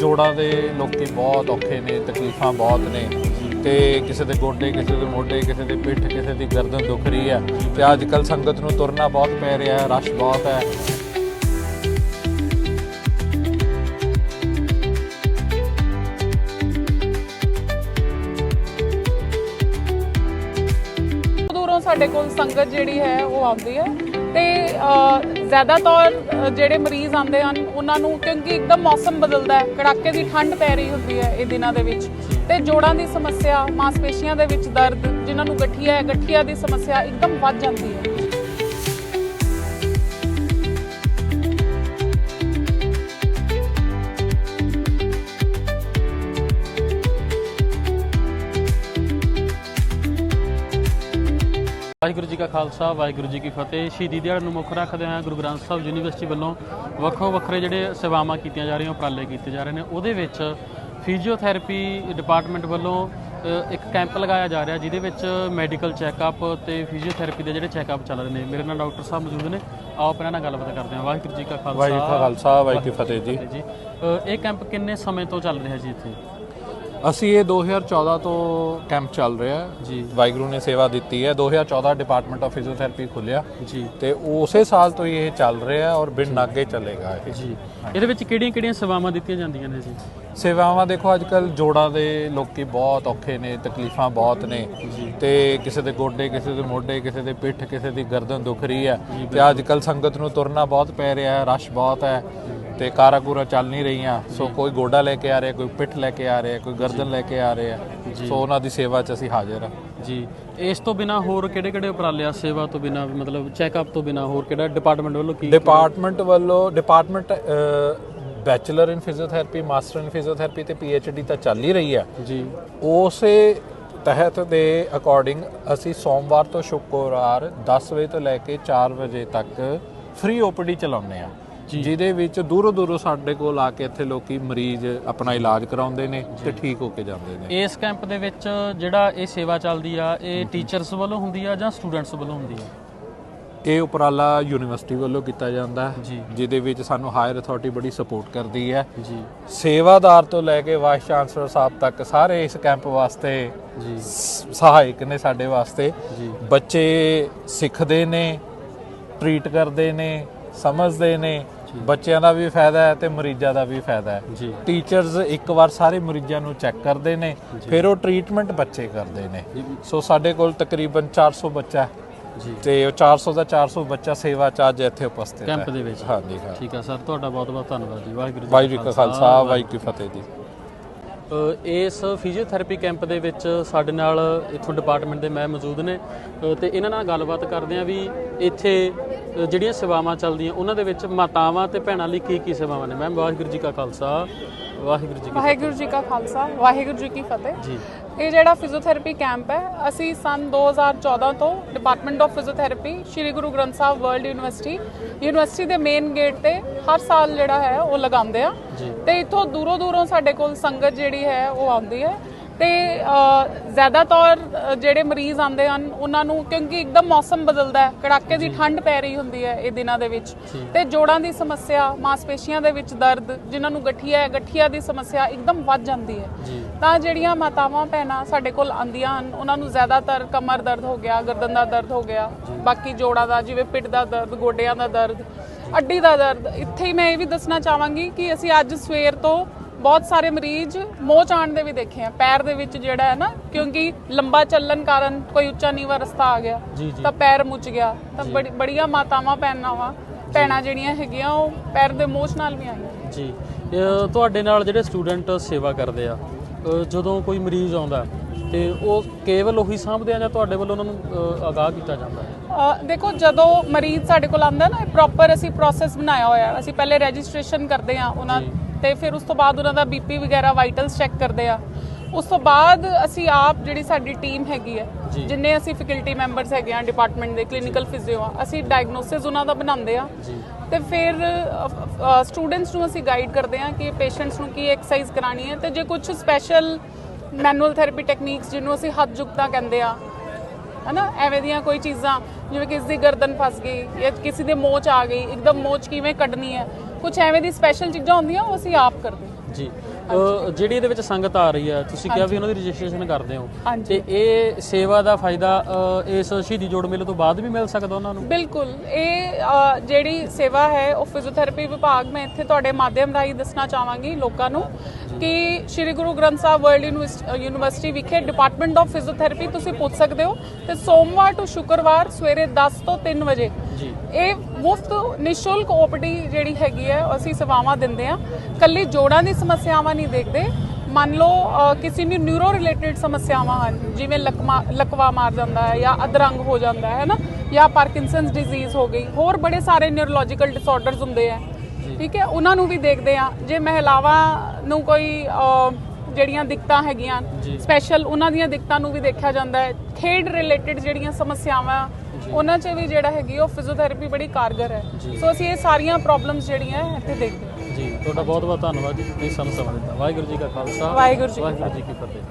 ਜੋੜਾਂ ਦੇ ਲੋਕੀ ਬਹੁਤ ਔਖੇ ਨੇ ਤਕਲੀਫਾਂ ਬਹੁਤ ਨੇ ਤੇ ਕਿਸੇ ਦੇ ਗੋਡੇ ਕਿਸੇ ਦੇ ਮੋਢੇ ਕਿਸੇ ਦੇ ਪਿੱਠ ਕਿਸੇ ਦੀ ਗਰਦਨ ਦੁਖ ਰਹੀ ਹੈ ਤੇ ਅੱਜ ਕੱਲ ਸੰਗਤ ਨੂੰ ਤੁਰਨਾ ਬਹੁਤ ਪੈ ਰਿਹਾ ਹੈ ਰਸ਼ ਬਹੁਤ ਹੈ। ਦੂਰੋਂ ਸਾਡੇ ਕੋਲ ਸੰਗਤ ਜਿਹੜੀ ਹੈ ਉਹ ਆਉਂਦੀ ਹੈ ਤੇ ਅ, ਜ਼ਿਆਦਾਤਰ ਜਿਹੜੇ ਮਰੀਜ਼ ਆਉਂਦੇ ਹਨ, ਉਹਨਾਂ ਨੂੰ ਕਿਉਂਕਿ ਇੱਕਦਮ ਮੌਸਮ ਬਦਲਦਾ ਹੈ, ਕੜਾਕੇ ਦੀ ਠੰਡ ਪੈ ਰਹੀ ਹੁੰਦੀ ਹੈ ਇਹ ਦਿਨਾਂ ਦੇ ਵਿੱਚ। ਤੇ ਜੋੜਾਂ ਦੀ ਸਮੱਸਿਆ, ਮਾਸਪੇਸ਼ੀਆਂ ਦੇ ਵਿੱਚ ਦਰਦ, ਜਿਨ੍ਹਾਂ ਨੂੰ ਗਠੀਆ ਹੈ ਗਠੀਆ ਦੀ ਸਮੱਸਿਆ ਇੱਕਦਮ ਵੱਧ ਜਾਂਦੀ ਹੈ। ਵਾਹਿਗੁਰੂ ਜੀ ਕਾ ਖਾਲਸਾ ਵਾਹਿਗੁਰੂ ਜੀ ਕੀ ਫਤਿਹ। ਸ਼ਹੀਦੀ ਦਿਹਾੜੇ ਨੂੰ ਮੁੱਖ ਰੱਖਦੇ ਹੋਏ ਗੁਰੂ ਗ੍ਰੰਥ ਸਾਹਿਬ ਯੂਨੀਵਰਸਿਟੀ ਵੱਲੋਂ। ਵੱਖੋ ਵੱਖਰੇ ਜਿਹੜੇ ਸੇਵਾਵਾਂ ਕੀਤੀਆਂ ਜਾ ਰਹੀਆਂ ਉਪਰਾਲੇ ਕੀਤੇ ਜਾ ਰਹੇ ਨੇ। ਉਹਦੇ ਵਿੱਚ ਫਿਜ਼ੀਓਥੈਰੇਪੀ ਡਿਪਾਰਟਮੈਂਟ ਵੱਲੋਂ ਇੱਕ ਕੈਂਪ ਲਗਾਇਆ ਜਾ ਰਿਹਾ ਜਿਹਦੇ ਵਿੱਚ ਮੈਡੀਕਲ ਚੈੱਕਅਪ ਤੇ ਫਿਜ਼ੀਓਥੈਰੇਪੀ ਦੇ ਜਿਹੜੇ ਚੈੱਕਅਪ ਚੱਲ ਰਹੇ ਨੇ। ਮੇਰੇ ਨਾਲ ਡਾਕਟਰ ਸਾਹਿਬ ਮੌਜੂਦ ਨੇ। ਆਓ ਇਹਨਾਂ ਨਾਲ ਗੱਲਬਾਤ ਕਰਦੇ ਹਾਂ। ਵਾਹਿਗੁਰੂ ਜੀ ਕਾ ਖਾਲਸਾ ਵਾਹਿਗੁਰੂ ਜੀ ਕਾ ਖਾਲਸਾ ਵਾਹਿਗੁਰੂ ਜੀ ਫਤਿਹ ਜੀ। ਇਹ ਕੈਂਪ ਕਿੰਨੇ ਸਮੇਂ ਤੋਂ ਚੱਲ ਰਿਹਾ ਜੀ ਇੱਥੇ? ਅਸੀਂ ਇਹ 2014 ਤੋਂ ਕੈਂਪ ਚੱਲ ਰਿਹਾ ਜੀ। ਵਾਹਿਗੁਰੂ ਨੇ ਸੇਵਾ ਦਿੱਤੀ ਹੈ। 2014 ਡਿਪਾਰਟਮੈਂਟ ਆਫ ਫਿਜ਼ੀਓਥੈਰੇਪੀ ਖੁੱਲਿਆ। ਜੀ। ਤੇ ਉਸੇ ਸਾਲ ਤੋਂ ਹੀ ਇਹ ਚੱਲ ਰਿਹਾ ਔਰ ਬਿਨ ਨਾਗੇ ਚੱਲੇਗਾ ਇਹ। ਜੀ। ਇਹਦੇ ਵਿੱਚ ਕਿਹੜੀਆਂ-ਕਿਹੜੀਆਂ ਸੇਵਾਵਾਂ ਦਿੱਤੀਆਂ ਜਾਂਦੀਆਂ ਨੇ ਜੀ? ਸੇਵਾਵਾਂ ਦੇਖੋ ਅੱਜ ਕੱਲ ਜੋੜਾਂ ਦੇ ਲੋਕੀ ਬਹੁਤ ਔਖੇ ਨੇ ਤਕਲੀਫਾਂ ਬਹੁਤ ਨੇ। ਤੇ ਕਿਸੇ ਦੇ ਗੋਡੇ ਕਿਸੇ ਦੇ ਮੋਢੇ ਕਿਸੇ ਦੇ ਪਿੱਠ ਕਿਸੇ ਦੀ ਗਰਦਨ ਦੁਖ ਰਹੀ ਹੈ। ਤੇ ਅੱਜ ਕੱਲ ਸੰਗਤ ਨੂੰ ਤੁਰਨਾ ਬਹੁਤ ਪੈ ਰਿਹਾ ਹੈ ਰਸ਼ ਬਹੁਤ ਹੈ। ਤੇ ਕਾਰਾਂ ਕੂਰਾਂ ਚੱਲ ਨਹੀਂ ਰਹੀਆਂ। ਸੋ ਕੋਈ ਗੋਡਾ ਲੈ ਕੇ ਆ ਰਿਹਾ ਕੋਈ ਪਿੱਠ ਲੈ ਕੇ ਆ ਰਿਹਾ ਕੋਈ ਗਰਦਨ ਲੈ ਕੇ ਆ ਰਿਹਾ। ਸੋ ਉਹਨਾਂ ਦੀ ਸੇਵਾ 'ਚ ਅਸੀਂ ਹਾਜ਼ਰ ਹਾਂ। ਜੀ। ਇਸ ਤੋਂ ਬਿਨਾ ਹੋਰ ਕਿਹੜੇ-ਕਿਹੜੇ ਉਪਰਾਲੇ ਆ? ਸੇਵਾ ਤੋਂ ਬਿਨਾ ਮਤਲਬ ਚੈੱਕਅਪ ਤੋਂ ਬਿਨਾ ਹੋਰ ਕਿਹੜਾ ਡਿਪਾਰਟਮੈਂਟ ਵੱਲੋਂ ਕੀ ਡਿਪਾਰਟਮੈਂਟ ਵੱਲੋਂ department bachelor in physiotherapy master in physiotherapy ਤੇ ਡੀ ਤਾਂ ਚੱਲ ਹੀ ਰਹੀ ਹੈ। ਜੀ। ਉਸੇ ਤਹਿਤ ਦੇ ਅਕੋਰਡਿੰਗ ਅਸੀਂ ਸੋਮਵਾਰ ਤੋਂ ਸ਼ੁੱਕਰਵਾਰ 10 ਵਜੇ ਤੋਂ ਲੈ ਕੇ 4 ਵਜੇ ਤੱਕ ਫ੍ਰੀ ਓਪੀਡੀ ਚਲਾਉਂਦੇ ਆ ਜਿਹਦੇ ਵਿੱਚ ਦੂਰੋਂ ਦੂਰੋਂ ਸਾਡੇ ਕੋਲ ਆ ਕੇ ਇੱਥੇ ਲੋਕੀ ਮਰੀਜ਼ ਆਪਣਾ ਇਲਾਜ ਕਰਾਉਂਦੇ ਨੇ ਤੇ ਠੀਕ ਹੋ ਕੇ ਜਾਂਦੇ ਨੇ। ਇਸ ਕੈਂਪ ਦੇ ਵਿੱਚ ਜਿਹੜਾ ਇਹ ਸੇਵਾ ਚੱਲਦੀ ਆ ਇਹ ਟੀਚਰਸ ਵੱਲੋਂ ਹੁੰਦੀ ਆ ਜਾਂ ਸਟੂਡੈਂਟਸ ਵੱਲੋਂ ਹੁੰਦੀ ਆ? ਇਹ ਉਪਰਾਲਾ ਯੂਨੀਵਰਸਿਟੀ ਵੱਲੋਂ ਕੀਤਾ ਜਾਂਦਾ ਹੈ। ਜਿਹਦੇ ਵਿੱਚ ਸਾਨੂੰ ਹਾਇਰ ਅਥਾਰਟੀ ਬੜੀ ਸਪੋਰਟ ਕਰਦੀ ਹੈ। ਜੀ। ਸੇਵਾਦਾਰ ਤੋਂ ਲੈ ਕੇ ਵਾਈਸ ਚਾਂਸਲਰ ਸਾਹਿਬ ਤੱਕ ਸਾਰੇ ਇਸ ਕੈਂਪ ਵਾਸਤੇ ਜੀ। ਸਹਾਇਕ ਨੇ ਸਾਡੇ ਵਾਸਤੇ। ਜੀ। ਬੱਚੇ ਸਿੱਖਦੇ ਨੇ ਟਰੀਟ ਕਰਦੇ ਨੇ ਸਮਝਦੇ ਨੇ ਬੱਚਿਆਂ ਦਾ ਵੀ ਫਾਇਦਾ ਹੈ ਤੇ ਮਰੀਜ਼ਾਂ ਦਾ ਵੀ ਫਾਇਦਾ ਹੈ। ਜੀ। ਟੀਚਰਸ ਇੱਕ ਵਾਰ ਸਾਰੇ ਮਰੀਜ਼ਾਂ ਨੂੰ ਚੈੱਕ ਕਰਦੇ ਨੇ ਫਿਰ ਉਹ ਟ੍ਰੀਟਮੈਂਟ ਬੱਚੇ ਕਰਦੇ ਨੇ। ਸੋ ਸਾਡੇ ਕੋਲ ਤਕਰੀਬਨ 400 ਬੱਚਾ ਹੈ ਜੀ। ਤੇ ਉਹ 400 ਦਾ 400 ਬੱਚਾ ਸੇਵਾ ਚ ਅੱਜ ਇੱਥੇ ਉਪਸਥਿਤ ਹੈ। ਕੈਂਪ ਦੇ ਵਿੱਚ। ਹਾਂਜੀ ਹਾਂ। ਠੀਕ ਆ ਸਰ ਤੁਹਾਡਾ ਬਹੁਤ-ਬਹੁਤ ਧੰਨਵਾਦ ਜੀ। ਵਾਹਿਗੁਰੂ ਜੀ ਕਾ ਖਾਲਸਾ ਵਾਹਿਗੁਰੂ ਕੀ ਫਤਿਹ ਜੀ। ਇਸ ਫਿਜ਼ੀਓਥੈਰੇਪੀ ਕੈਂਪ ਦੇ ਵਿੱਚ ਸਾਡੇ ਨਾਲ ਇੱਥੋਂ ਡਿਪਾਰਟਮੈਂਟ ਦੇ ਮੈਂ ਮੌਜੂਦ ਨੇ। ਤੇ ਇਹਨਾਂ ਨਾਲ ਗੱਲਬਾਤ ਕਰਦੇ ਆ ਵੀ ਇੱਥੇ ਜਿਹੜੀਆਂ ਸੇਵਾਵਾਂ ਚੱਲਦੀਆਂ ਉਹਨਾਂ ਦੇ ਵਿੱਚ ਮਾਤਾਵਾਂ ਤੇ ਭੈਣਾਂ ਲਈ ਕੀ ਕੀ ਸੇਵਾਵਾਂ ਨੇ? ਮੈਮ ਵਾਹਿਗੁਰੂ ਜੀ ਕਾ ਖਾਲਸਾ ਵਾਹਿਗੁਰੂ ਜੀ ਕੀ ਵਾਹਿਗੁਰੂ ਜੀ ਕਾ ਖਾਲਸਾ ਵਾਹਿਗੁਰੂ ਜੀ ਕੀ ਫਤਿਹ। ਜੀ। ਇਹ ਜਿਹੜਾ ਫਿਜ਼ੀਓਥੈਰੇਪੀ ਕੈਂਪ ਹੈ ਅਸੀਂ ਸਨ 2014 ਤੋਂ department of physiotherapy Shri Guru Granth Sahib world university university ਦੇ ਮੇਨ ਗੇਟ ਤੇ ਹਰ ਸਾਲ ਜਿਹੜਾ ਹੈ ਉਹ ਲਗਾਉਂਦੇ ਆ। ਤੇ ਇੱਥੋਂ ਦੂਰੋਂ ਦੂਰੋਂ ਸਾਡੇ ਕੋਲ ਸੰਗਤ ਜਿਹੜੀ ਹੈ ਉਹ ਆਉਂਦੀ ਹੈ ਤੇ ਅ, ਜ਼ਿਆਦਾਤਰ ਅ, ਜਿਹੜੇ ਮਰੀਜ਼ ਆਉਂਦੇ ਹਨ ਉਹਨਾਂ ਨੂੰ ਕਿਉਂਕਿ ਇੱਕਦਮ ਮੌਸਮ ਬਦਲਦਾ ਹੈ ਕੜਾਕੇ ਦੀ ਠੰਡ ਪੈ ਰਹੀ ਹੁੰਦੀ ਹੈ ਇਹ ਦਿਨਾਂ ਦੇ ਵਿੱਚ। ਤੇ ਜੋੜਾਂ ਦੀ ਸਮੱਸਿਆ ਮਾਸਪੇਸ਼ੀਆਂ ਦੇ ਵਿੱਚ ਦਰਦ ਜਿਨ੍ਹਾਂ ਨੂੰ ਗਠੀਆ ਹੈ ਗਠੀਆ ਦੀ ਸਮੱਸਿਆ ਇੱਕਦਮ ਵੱਧ ਜਾਂਦੀ ਹੈ। ਤਾਂ ਜਿਹੜੀਆਂ ਮਾਤਾਵਾਂ ਭੈਣਾਂ ਸਾਡੇ ਕੋਲ ਆਉਂਦੀਆਂ ਹਨ ਉਹਨਾਂ ਨੂੰ ਜ਼ਿਆਦਾਤਰ ਕਮਰ ਦਰਦ ਹੋ ਗਿਆ ਗਰਦਨ ਦਾ ਦਰਦ ਹੋ ਗਿਆ ਬਾਕੀ ਜੋੜਾਂ ਦਾ ਜਿਵੇਂ ਪਿੱਠ ਦਾ ਦਰਦ ਗੋਡਿਆਂ ਦਾ ਦਰਦ ਅੱਡੀ ਦਾ ਦਰਦ ਇੱਥੇ ਹੀ ਮੈਂ ਇਹ ਵੀ ਦੱਸਣਾ ਚਾਹਾਂਗੀ ਕਿ ਅਸੀਂ ਅੱਜ ਸਵੇਰ ਤੋਂ ਬਹੁਤ ਸਾਰੇ ਮਰੀਜ਼ ਮੋਚ ਆਉਣ ਦੇ ਵੀ ਦੇਖੇ ਆ ਪੈਰ ਦੇ ਵਿੱਚ ਜਿਹੜਾ ਹੈ ਨਾ ਕਿਉਂਕਿ ਲੰਬਾ ਚੱਲਣ ਕਾਰਨ ਕੋਈ ਉੱਚਾ ਨੀਵਾ ਰਸਤਾ ਆ ਗਿਆ ਤਾਂ ਪੈਰ ਮੁੱਚ ਗਿਆ ਤਾਂ ਬੜੀ ਬੜੀਆਂ ਮਾਤਾਵਾਂ ਭੈਣਾਂ ਭੈਣਾਂ ਜਿਹੜੀਆਂ ਹੈਗੀਆਂ ਉਹ ਪੈਰ ਦੇ ਮੋਚ ਨਾਲ ਵੀ ਆਈਆਂ। ਜੀ। ਤੁਹਾਡੇ ਨਾਲ ਜਿਹੜੇ ਸਟੂਡੈਂਟ ਸੇਵਾ ਕਰਦੇ ਆ ਜਦੋਂ ਕੋਈ ਮਰੀਜ਼ ਆਉਂਦਾ ਤੇ ਉਹ ਕੇਵਲ ਉਹੀ ਸਾਂਭਦੇ ਆ ਜਾਂ ਤੁਹਾਡੇ ਵੱਲੋਂ ਉਹਨਾਂ ਨੂੰ ਆਗਾਹ ਕੀਤਾ ਜਾਂਦਾ ਹੈ? ਦੇਖੋ ਜਦੋਂ ਮਰੀਜ਼ ਸਾਡੇ ਕੋਲ ਆਉਂਦਾ ਨਾ ਪ੍ਰੋਪਰ ਅਸੀਂ ਪ੍ਰੋਸੈਸ ਬਣਾਇਆ ਹੋਇਆ ਅਸੀਂ ਪਹਿਲੇ ਰਜਿਸਟ੍ਰੇਸ਼ਨ ਕਰਦੇ ਆ ਉਹਨਾਂ। ਤੇ ਫਿਰ ਉਸ ਤੋਂ ਬਾਅਦ ਉਹਨਾਂ ਦਾ ਬੀਪੀ ਵਗੈਰਾ ਵਾਈਟਲਸ ਚੈੱਕ ਕਰਦੇ ਆ। ਉਸ ਤੋਂ ਬਾਅਦ ਅਸੀਂ ਆਪ ਜਿਹੜੀ ਸਾਡੀ ਟੀਮ ਹੈਗੀ ਹੈ। ਜਿੰਨੇ ਅਸੀਂ ਫੈਕਲਟੀ ਮੈਂਬਰਸ ਹੈਗੇ ਆ ਡਿਪਾਰਟਮੈਂਟ ਦੇ ਕਲੀਨਿਕਲ ਫਿਜ਼ੀਓ ਆ ਅਸੀਂ ਡਾਇਗਨੋਸਿਸ ਉਹਨਾਂ ਦਾ ਬਣਾਉਂਦੇ ਆ। ਤੇ ਫਿਰ ਸਟੂਡੈਂਟਸ ਨੂੰ ਅਸੀਂ ਗਾਈਡ ਕਰਦੇ ਹਾਂ ਕਿ ਪੇਸ਼ੈਂਟਸ ਨੂੰ ਕੀ ਐਕਸਰਸਾਈਜ਼ ਕਰਾਣੀ ਹੈ ਤੇ ਜੇ ਕੁਝ ਸਪੈਸ਼ਲ ਮੈਨੂਅਲ ਥੈਰੇਪੀ ਟੈਕਨੀਕਸ ਜਿਹਨੂੰ ਅਸੀਂ ਹੱਥ ਜੁਗਤਾ ਕਹਿੰਦੇ ਆ ਹਨਾ? ਐਵੇਂ ਦੀਆਂ ਕੋਈ ਚੀਜ਼ਾਂ, ਜਿਵੇਂ ਕਿਸੇ ਦੀ ਗਰਦਨ ਫਸ ਗਈ ਜਾਂ ਕਿਸੇ ਦੇ ਮੋਚ ਆ ਗਈ, ਇੱਕਦਮ ਮੋਚ ਕਿਵੇਂ ਕੱਢਣੀ ਹੈ? ਕੁਝ ਐਵੇਂ ਦੀ ਸਪੈਸ਼ਲ ਚੀਜ਼ਾਂ ਹੁੰਦੀਆਂ, ਉਹ ਅਸੀਂ ਆਪ ਕਰਦੇ ਜੀ। ਜਿਹੜੀ ਇਹਦੇ ਵਿੱਚ ਸੰਗਤ ਆ ਰਹੀ ਹੈ ਤੁਸੀਂ ਕਿਹਾ ਵੀ ਉਹਨਾਂ ਦੀ ਰਜਿਸਟ੍ਰੇਸ਼ਨ ਕਰਦੇ ਹੋ। ਤੇ ਇਹ ਸੇਵਾ ਦਾ ਫਾਇਦਾ ਇਸ ਸ਼ਹੀਦੀ ਜੋੜ ਮੇਲੇ ਤੋਂ ਬਾਅਦ ਵੀ ਮਿਲ ਸਕਦਾ ਉਹਨਾਂ ਨੂੰ? ਬਿਲਕੁਲ। ਇਹ ਜਿਹੜੀ ਸੇਵਾ ਹੈ ਉਹ ਫਿਜ਼ੀਓਥੈਰੇਪੀ ਵਿਭਾਗ ਮੈਂ ਇੱਥੇ ਤੁਹਾਡੇ ਮਾਧਿਅਮ ਰਾਹੀਂ ਦੱਸਣਾ ਚਾਹਾਂਗੀ ਲੋਕਾਂ ਨੂੰ ਕਿ ਸ੍ਰੀ ਗੁਰੂ ਗ੍ਰੰਥ ਸਾਹਿਬ ਵਰਲਡ ਯੂਨੀਵਰਸਿਟੀ ਵਿਖੇ ਡਿਪਾਰਟਮੈਂਟ ਆਫ ਫਿਜ਼ੀਓਥੈਰੇਪੀ ਤੁਸੀਂ ਪੁੱਛ ਸਕਦੇ ਹੋ ਤੇ ਸੋਮਵਾਰ ਤੋਂ ਸ਼ੁੱਕਰਵਾਰ ਸਵੇਰੇ 10 ਤੋਂ 3 ਵਜੇ ਜੀ। ਇਹ ਮੁਫਤ ਨਿਸ਼ੁਲਕ ਓਪੀਡੀ ਜਿਹੜੀ ਹੈਗੀ ਹੈ ਅਸੀਂ ਸੇਵਾਵਾਂ ਦਿੰਦੇ ਆ ਕੱਲੀ ਜੋੜਾਂ ਦੀ ਸਮੱਸਿਆਵਾਂ ਨਹੀਂ ਦੇਖਦੇ। ਮੰਨ ਲਓ ਕਿਸੇ ਨੂੰ ਨਿਊਰੋ ਰਿਲੇਟਡ ਸਮੱਸਿਆਵਾਂ ਹਨ ਜਿਵੇਂ ਲਕਮਾ ਲਕਵਾ ਮਾਰ ਜਾਂਦਾ ਹੈ ਜਾਂ ਅਧਰੰਗ ਹੋ ਜਾਂਦਾ ਹੈ ਨਾ? ਜਾਂ ਪਾਰਕਿੰਸਨਸ ਡਿਜ਼ੀਜ਼ ਹੋ ਗਈ। ਹੋਰ ਬੜੇ ਸਾਰੇ ਨਿਊਰੋਲੋਜੀਕਲ ਡਿਸਆਰਡਰਸ ਹੁੰਦੇ ਆ ਠੀਕ ਹੈ? ਉਹਨਾਂ ਨੂੰ ਵੀ ਦੇਖਦੇ ਆ ਜੇ ਮਹਿਲਾਵਾਂ ਨੂੰ ਕੋਈ ਜਿਹੜੀਆਂ ਦਿੱਕਤਾਂ ਹੈਗੀਆਂ ਸਪੈਸ਼ਲ ਉਹਨਾਂ ਦੀਆਂ ਦਿੱਕਤਾਂ ਨੂੰ ਵੀ ਦੇਖਿਆ ਜਾਂਦਾ ਹੈ। ਖੇਡ ਰਿਲੇਟਡ ਜਿਹੜੀਆਂ ਸਮੱਸਿਆਵਾਂ ਉਹਨਾਂ 'ਚ ਵੀ ਜਿਹੜਾ ਹੈਗੀ ਉਹ ਫਿਜ਼ੀਓਥੈਰੇਪੀ ਬੜੀ ਕਾਰਗਰ ਹੈ। ਸੋ ਅਸੀਂ ਇਹ ਸਾਰੀਆਂ ਪ੍ਰੋਬਲਮਸ ਜਿਹੜੀਆਂ ਇੱਥੇ ਦੇਖਦੇ ਹਾਂ। ਜੀ ਤੁਹਾਡਾ ਬਹੁਤ ਬਹੁਤ ਧੰਨਵਾਦ ਜੀ। ਤੁਸੀਂ ਸਾਨੂੰ ਸਮਾਂ ਦਿੱਤਾ। ਵਾਹਿਗੁਰੂ ਜੀ ਕਾ ਖਾਲਸਾ। ਵਾਹਿਗੁਰੂ ਜੀ ਕੀ ਵਾਹਿਗੁਰੂ ਜੀ ਕੀ ਫਤਿਹ।